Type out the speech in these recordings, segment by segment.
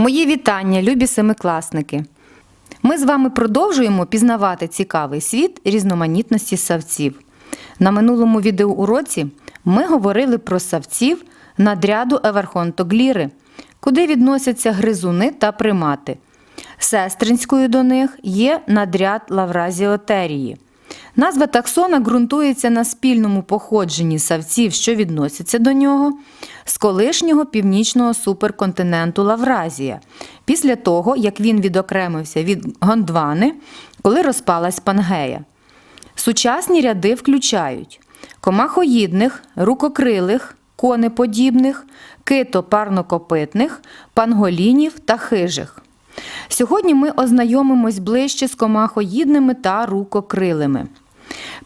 Мої вітання, любі семикласники! Ми з вами продовжуємо пізнавати цікавий світ різноманітності савців. На минулому відеоуроці ми говорили про савців надряду Еверхонтогліри, куди відносяться гризуни та примати. Сестринською до них є надряд Лавразіотерії. Назва таксона ґрунтується на спільному походженні савців, що відносяться до нього, з колишнього північного суперконтиненту Лавразія, після того, як він відокремився від Гондвани, коли розпалась Пангея. Сучасні ряди включають комахоїдних, рукокрилих, конеподібних, кито-парнокопитних, панголінів та хижих. Сьогодні ми ознайомимось ближче з комахоїдними та рукокрилими.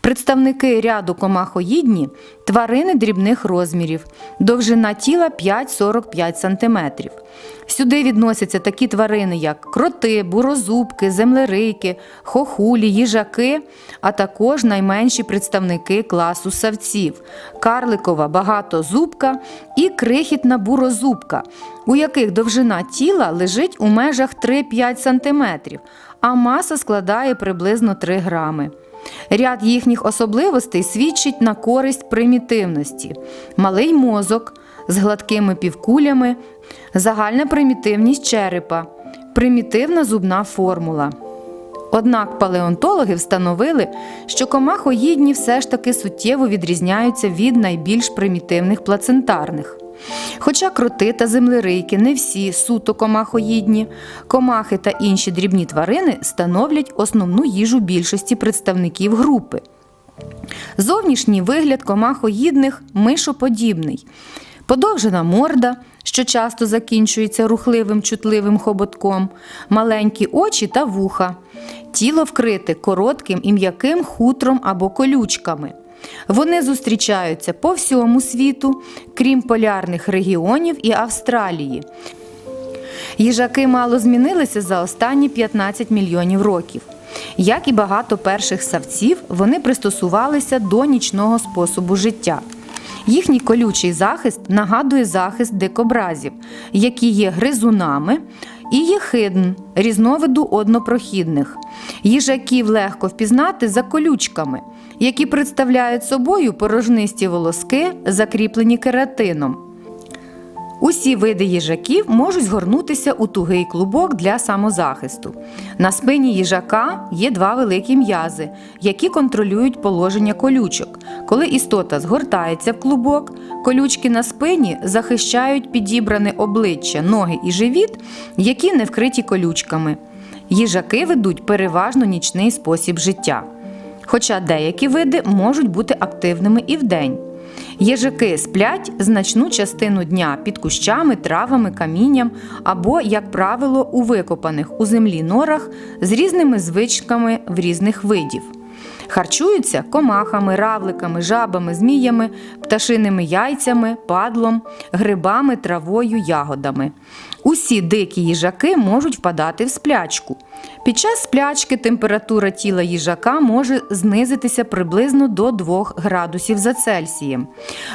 Представники ряду комахоїдні тварини дрібних розмірів, довжина тіла 5-45 см. Сюди відносяться такі тварини, як кроти, бурозубки, землерийки, хохулі, їжаки, а також найменші представники класу савців карликова багатозубка і крихітна бурозубка, у яких довжина тіла лежить у межах 3-5 см, а маса складає приблизно 3 грами. Ряд їхніх особливостей свідчить на користь примітивності: малий мозок з гладкими півкулями, загальна примітивність черепа, примітивна зубна формула. Однак палеонтологи встановили, що комахоїдні все ж таки суттєво відрізняються від найбільш примітивних плацентарних. Хоча кроти та землерийки не всі суто комахоїдні, комахи та інші дрібні тварини становлять основну їжу більшості представників групи. Зовнішній вигляд комахоїдних мишоподібний. Подовжена морда, що часто закінчується рухливим чутливим хоботком, маленькі очі та вуха. Тіло вкрите коротким і м'яким хутром або колючками. Вони зустрічаються по всьому світу, крім полярних регіонів і Австралії. Їжаки мало змінилися за останні 15 мільйонів років. Як і багато перших савців, вони пристосувалися до нічного способу життя. Їхній колючий захист нагадує захист дикобразів, які є гризунами, і єхидн різновиду однопрохідних. Їжаків легко впізнати за колючками, які представляють собою порожнисті волоски, закріплені кератином. Усі види їжаків можуть згорнутися у тугий клубок для самозахисту. На спині їжака є два великі м'язи, які контролюють положення колючок. Коли істота згортається в клубок, колючки на спині захищають підібране обличчя, ноги і живіт, які не вкриті колючками. Їжаки ведуть переважно нічний спосіб життя. Хоча деякі види можуть бути активними і вдень. Їжаки сплять значну частину дня під кущами, травами, камінням або, як правило, у викопаних у землі норах з різними звичками в різних видів. Харчуються комахами, равликами, жабами, зміями, пташиними яйцями, падлом, грибами, травою, ягодами. Усі дикі їжаки можуть впадати в сплячку. Під час сплячки температура тіла їжака може знизитися приблизно до 2 градусів за Цельсієм.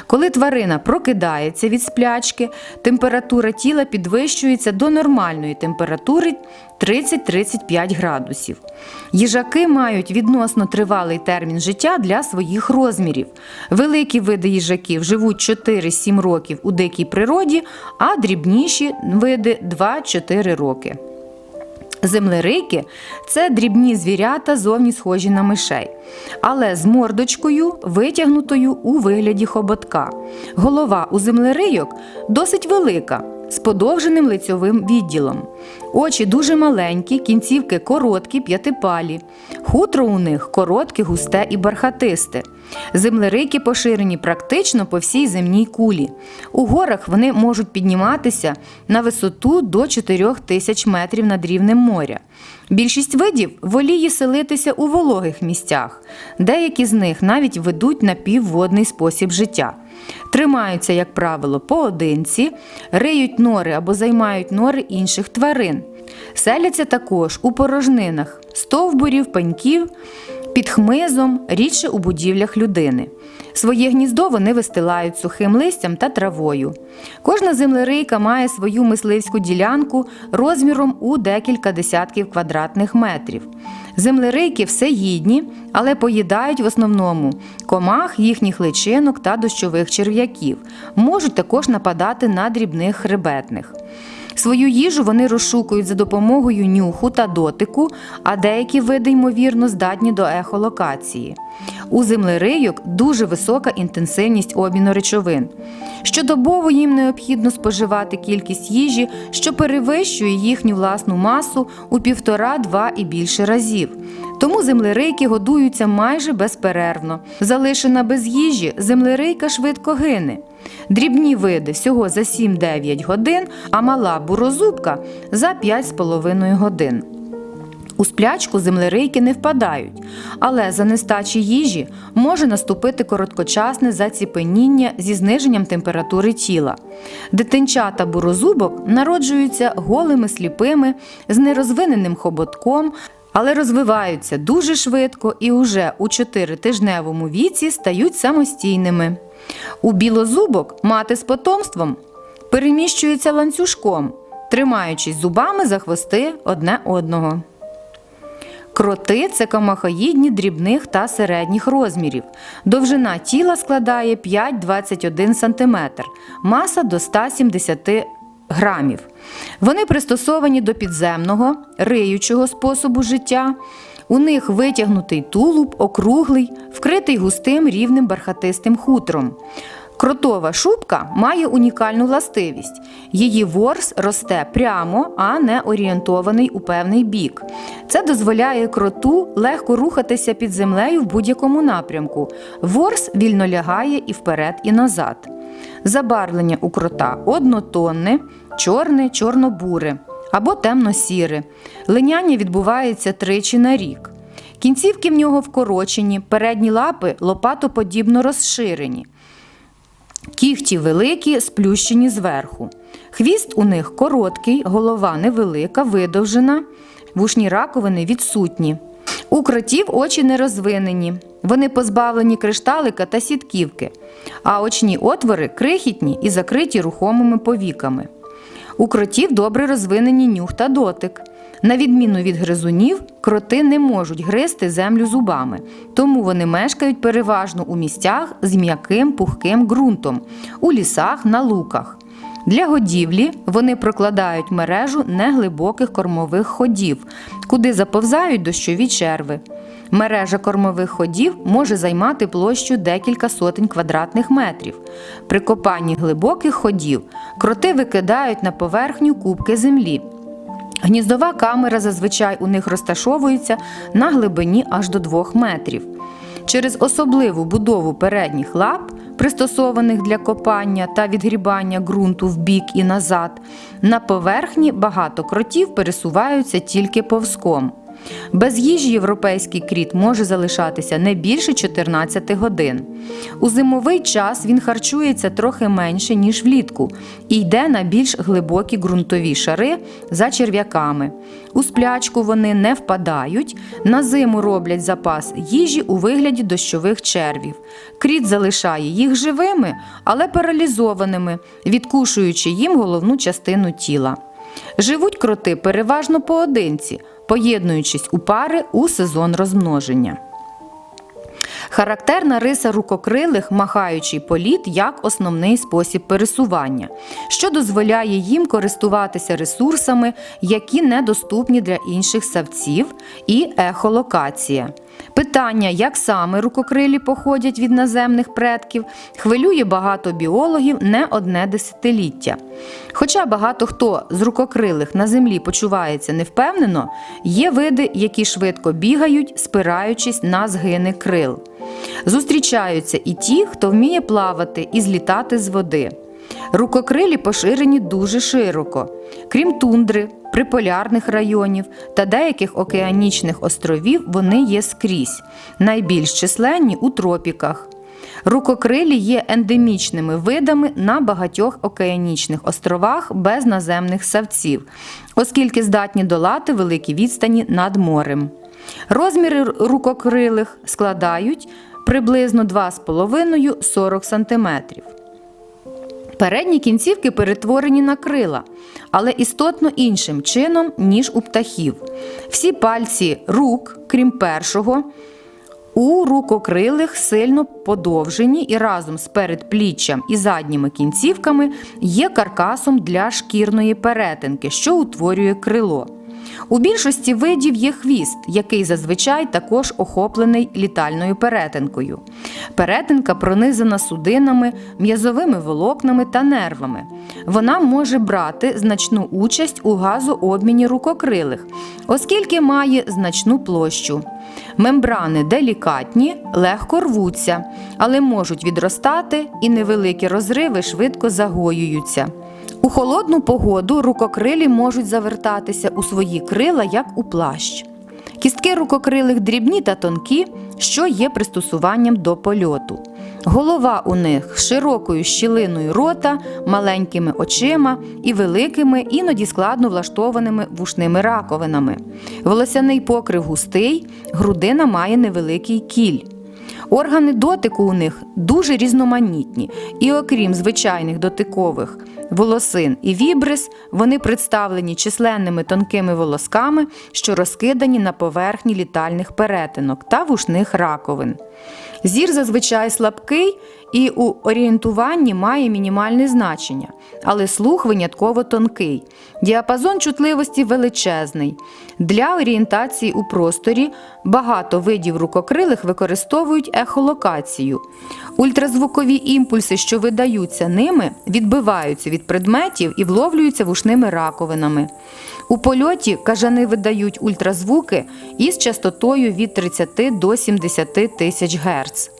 Коли тварина прокидається від сплячки, температура тіла підвищується до нормальної температури 30-35 градусів. Їжаки мають відносно тривалий термін життя для своїх розмірів. Великі види їжаків живуть 4-7 років у дикій природі, а дрібніші види 2-4 роки. Землерийки це дрібні звірята, зовні схожі на мишей, але з мордочкою, витягнутою у вигляді хоботка. Голова у землерийок досить велика, з подовженим лицьовим відділом. Очі дуже маленькі, кінцівки короткі, п'ятипалі. Хутро у них коротке, густе і бархатисте. Землерийки поширені практично по всій земній кулі. У горах вони можуть підніматися на висоту до 4 тисяч метрів над рівнем моря. Більшість видів воліє селитися у вологих місцях. Деякі з них навіть ведуть напівводний спосіб життя. Тримаються, як правило, поодинці, риють нори або займають нори інших тварин. Селяться також у порожнинах, стовбурів, пеньків, під хмизом, рідше у будівлях людини. Своє гніздо вони вистилають сухим листям та травою. Кожна землерийка має свою мисливську ділянку розміром у декілька десятків квадратних метрів. Землерийки всеїдні, але поїдають в основному комах, їхніх личинок та дощових черв'яків. Можуть також нападати на дрібних хребетних. Свою їжу вони розшукують за допомогою нюху та дотику, а деякі види, ймовірно, здатні до ехолокації. У землерийок дуже висока інтенсивність обміну речовин. Щодобово їм необхідно споживати кількість їжі, що перевищує їхню власну масу у півтора-два і більше разів. Тому землерийки годуються майже безперервно. Залишена без їжі, землерийка швидко гине. Дрібні види всього за 7-9 годин, а мала бурозубка за 5,5 годин. У сплячку землерийки не впадають, але за нестачі їжі може наступити короткочасне заціпеніння зі зниженням температури тіла. Дитинчата бурозубок народжуються голими сліпими, з нерозвиненим хоботком, але розвиваються дуже швидко і уже у 4-тижневому віці стають самостійними. У білозубок мати з потомством переміщується ланцюжком, тримаючись зубами за хвости одне одного. Кроти це комахоїдні дрібних та середніх розмірів. Довжина тіла складає 5-21 см, маса до 170 грамів. Вони пристосовані до підземного, риючого способу життя. У них витягнутий тулуб, округлий, вкритий густим рівним бархатистим хутром. Кротова шубка має унікальну властивість. Її ворс росте прямо, а не орієнтований у певний бік. Це дозволяє кроту легко рухатися під землею в будь-якому напрямку. Ворс вільно лягає і вперед, і назад. Забарвлення у крота однотонне, чорне, чорно-буре або темно-сіре. Линяння відбувається тричі на рік. Кінцівки в нього вкорочені, передні лапи лопатоподібно розширені. Кігті великі, сплющені зверху. Хвіст у них короткий, голова невелика, видовжена, вушні раковини відсутні. У кротів очі не розвинені. Вони позбавлені кришталика та сітківки, а очні отвори крихітні і закриті рухомими повіками. У кротів добре розвинені нюх та дотик. На відміну від гризунів, кроти не можуть гризти землю зубами, тому вони мешкають переважно у місцях з м'яким пухким ґрунтом, у лісах, на луках. Для годівлі вони прокладають мережу неглибоких кормових ходів, куди заповзають дощові черви. Мережа кормових ходів може займати площу декілька сотень квадратних метрів. При копанні глибоких ходів кроти викидають на поверхню кубки землі. Гніздова камера зазвичай у них розташовується на глибині аж до 2 метрів. Через особливу будову передніх лап, пристосованих для копання та відгрібання ґрунту в бік і назад, на поверхні багато кротів пересуваються тільки повзком. Без їжі європейський кріт може залишатися не більше 14 годин. У зимовий час він харчується трохи менше, ніж влітку, і йде на більш глибокі ґрунтові шари за черв'яками. У сплячку вони не впадають, на зиму роблять запас їжі у вигляді дощових червів. Кріт залишає їх живими, але паралізованими, відкушуючи їм головну частину тіла. Живуть кроти переважно поодинці, поєднуючись у пари у сезон розмноження. Характерна риса рукокрилих махаючий політ як основний спосіб пересування, що дозволяє їм користуватися ресурсами, які недоступні для інших савців, і ехолокація. Питання, як саме рукокрилі походять від наземних предків, хвилює багато біологів не одне десятиліття. Хоча багато хто з рукокрилих на землі почувається невпевнено, є види, які швидко бігають, спираючись на згини крил. Зустрічаються і ті, хто вміє плавати і злітати з води. Рукокрилі поширені дуже широко. Крім тундри, приполярних районів та деяких океанічних островів вони є скрізь, найбільш численні у тропіках. Рукокрилі є ендемічними видами на багатьох океанічних островах без наземних савців, оскільки здатні долати великі відстані над морем. Розміри рукокрилих складають приблизно 2,5-40 см. Передні кінцівки перетворені на крила, але істотно іншим чином, ніж у птахів. Всі пальці рук, крім першого, у рукокрилих сильно подовжені і разом з передпліччям і задніми кінцівками є каркасом для шкірної перетинки, що утворює крило. У більшості видів є хвіст, який зазвичай також охоплений літальною перетинкою. Перетинка пронизана судинами, м'язовими волокнами та нервами. Вона може брати значну участь у газообміні рукокрилих, оскільки має значну площу. Мембрани делікатні, легко рвуться, але можуть відростати і невеликі розриви швидко загоюються. У холодну погоду рукокрилі можуть завертатися у свої крила, як у плащ. Кістки рукокрилих дрібні та тонкі, що є пристосуванням до польоту. Голова у них широкою щілиною рота, маленькими очима і великими, іноді складно влаштованими вушними раковинами. Волосяний покрив густий, грудина має невеликий кіль. Органи дотику у них дуже різноманітні, і окрім звичайних дотикових волосин і вібрис, вони представлені численними тонкими волосками, що розкидані на поверхні літальних перетинок та вушних раковин. Зір зазвичай слабкий і у орієнтуванні має мінімальне значення, але слух винятково тонкий. Діапазон чутливості величезний. Для орієнтації у просторі багато видів рукокрилих використовують ехолокацію. Ультразвукові імпульси, що видаються ними, відбиваються від предметів і вловлюються вушними раковинами. У польоті кажани видають ультразвуки із частотою від 30 до 70 тисяч Гц.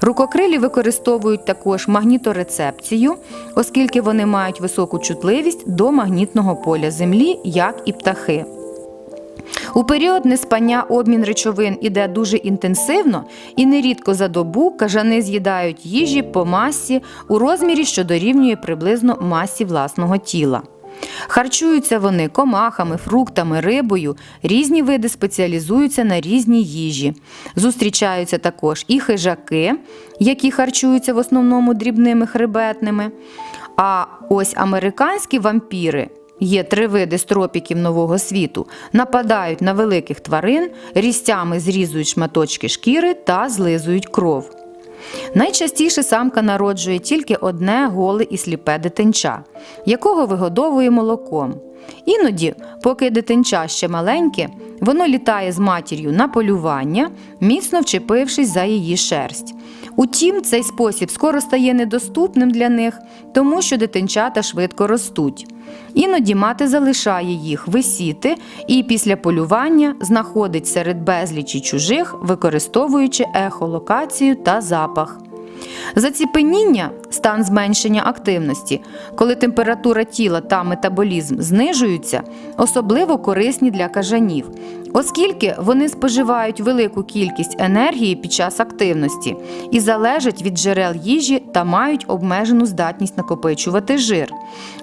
Рукокрилі використовують також магніторецепцію, оскільки вони мають високу чутливість до магнітного поля Землі, як і птахи. У період неспання обмін речовин іде дуже інтенсивно і нерідко за добу кажани з'їдають їжі по масі у розмірі, що дорівнює приблизно масі власного тіла. Харчуються вони комахами, фруктами, рибою, різні види спеціалізуються на різній їжі. Зустрічаються також і хижаки, які харчуються в основному дрібними хребетними. А ось американські вампіри. Є три види з тропіків нового світу, нападають на великих тварин, різцями зрізують шматочки шкіри та злизують кров. Найчастіше самка народжує тільки одне голе і сліпе дитинча, якого вигодовує молоком. Іноді, поки дитинча ще маленьке, воно літає з матір'ю на полювання, міцно вчепившись за її шерсть. Утім, цей спосіб скоро стає недоступним для них, тому що дитинчата швидко ростуть. Іноді мати залишає їх висіти і після полювання знаходить серед безлічі чужих, використовуючи ехолокацію та запах. Заціпеніння стан зменшення активності, коли температура тіла та метаболізм знижуються, особливо корисні для кажанів, оскільки вони споживають велику кількість енергії під час активності і залежать від джерел їжі та мають обмежену здатність накопичувати жир.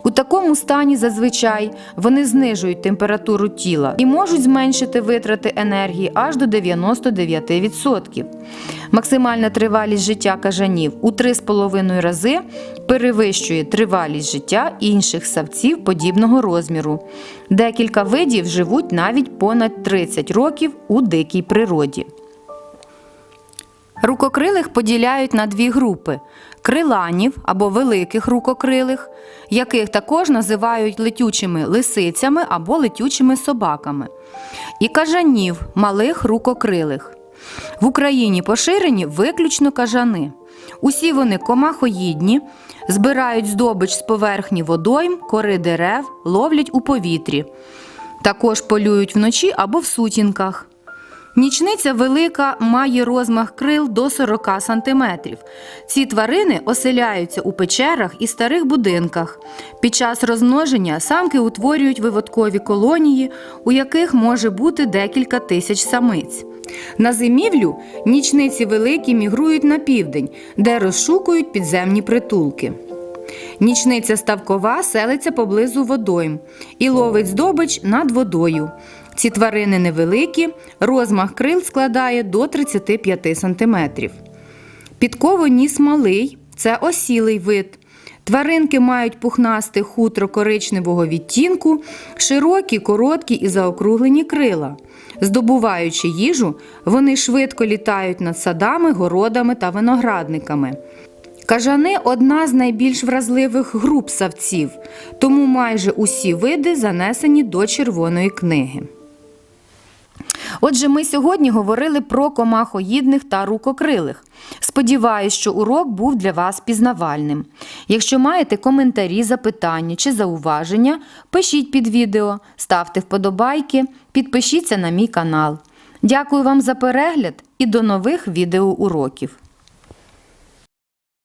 У такому стані зазвичай вони знижують температуру тіла і можуть зменшити витрати енергії аж до 99%. Максимальна тривалість життя кажанів у 3,5 рази перевищує тривалість життя інших савців подібного розміру. Декілька видів живуть навіть понад 30 років у дикій природі. Рукокрилих поділяють на дві групи: криланів або великих рукокрилих, яких також називають летючими лисицями або летючими собаками, і кажанів малих рукокрилих. В Україні поширені виключно кажани. Усі вони комахоїдні, збирають здобич з поверхні водойм, кори дерев, ловлять у повітрі. Також полюють вночі або в сутінках. Нічниця велика має розмах крил до 40 см. Ці тварини оселяються у печерах і старих будинках. Під час розмноження самки утворюють виводкові колонії, у яких може бути декілька тисяч самиць. На зимівлю нічниці великі мігрують на південь, де розшукують підземні притулки. Нічниця ставкова селиться поблизу водойм і ловить здобич над водою. Ці тварини невеликі, розмах крил складає до 35 см. Підковоніс малий це осілий вид. Тваринки мають пухнасте хутро коричневого відтінку, широкі, короткі і заокруглені крила. Здобуваючи їжу, вони швидко літають над садами, городами та виноградниками. Кажани одна з найбільш вразливих груп савців, тому майже усі види занесені до Червоної книги. Отже, ми сьогодні говорили про комахоїдних та рукокрилих. Сподіваюсь, що урок був для вас пізнавальним. Якщо маєте коментарі, запитання чи зауваження, пишіть під відео, ставте вподобайки, підпишіться на мій канал. Дякую вам за перегляд і до нових відеоуроків.